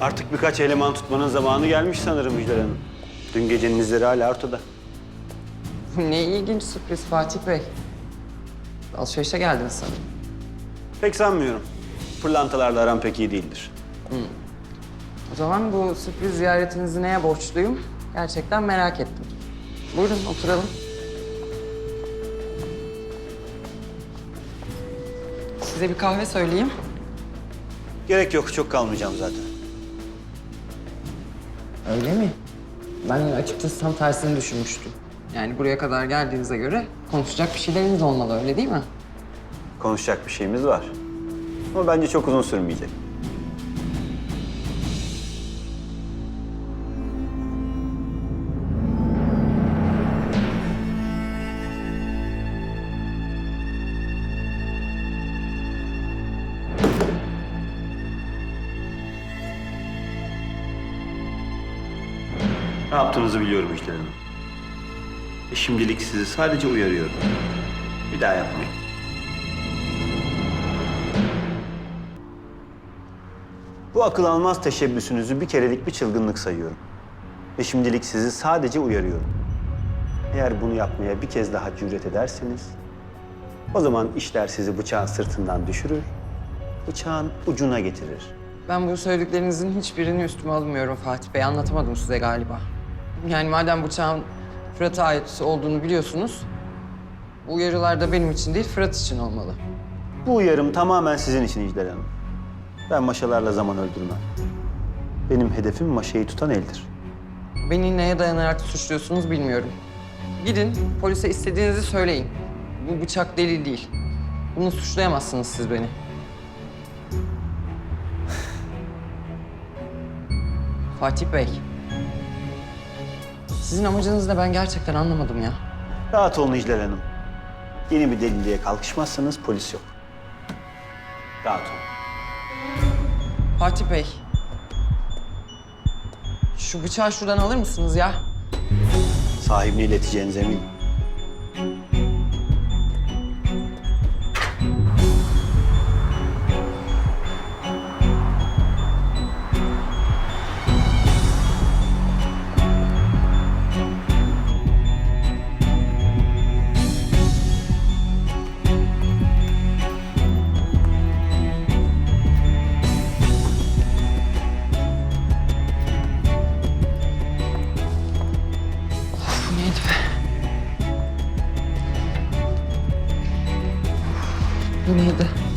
Artık birkaç eleman tutmanın zamanı gelmiş sanırım Müjder Hanım. Dün gecenin izleri hala ortada. Bu ne ilginç sürpriz Fatih Bey. Alışverişe geldiniz sanırım. Pek sanmıyorum. Pırlantalarla aram pek iyi değildir. O zaman bu sürpriz ziyaretinizi neye borçluyum? Gerçekten merak ettim. Buyurun oturalım. Size bir kahve söyleyeyim. Gerek yok, çok kalmayacağım zaten. Öyle mi? Ben açıkçası tam tersini düşünmüştüm. Yani buraya kadar geldiğinize göre konuşacak bir şeyleriniz olmalı öyle değil mi? Konuşacak bir şeyimiz var. Ama bence çok uzun sürmeyecek. Ne yaptığınızı biliyorum Hanım. E şimdilik sizi sadece uyarıyorum. Bir daha yapmayın. Bu akıl almaz teşebbüsünüzü bir kerelik bir çılgınlık sayıyorum. Ve şimdilik sizi sadece uyarıyorum. Eğer bunu yapmaya bir kez daha cüret ederseniz... ...o zaman işler sizi bıçağın sırtından düşürür, bıçağın ucuna getirir. Ben bu söylediklerinizin hiçbirini üstüme almıyorum Fatih Bey. Anlatamadım size galiba. Yani madem bıçağın Fırat'a ait olduğunu biliyorsunuz... ...bu uyarılar da benim için değil Fırat için olmalı. Bu uyarım tamamen sizin için İcdal Hanım. Ben maşalarla zaman öldürmem. Benim hedefim maşayı tutan eldir. Beni neye dayanarak suçluyorsunuz bilmiyorum. Gidin polise istediğinizi söyleyin. Bu bıçak delil değil. Bunu suçlayamazsınız siz beni. Fatih Bey. Sizin amacınız ne ben gerçekten anlamadım ya. Rahat olun İclal Hanım. Yeni bir delilliğe kalkışmazsanız polis yok. Rahat olun. Fatih Bey. Şu bıçağı şuradan alır mısınız ya? Sahibine ileteceğiniz eminim. Bu neydi?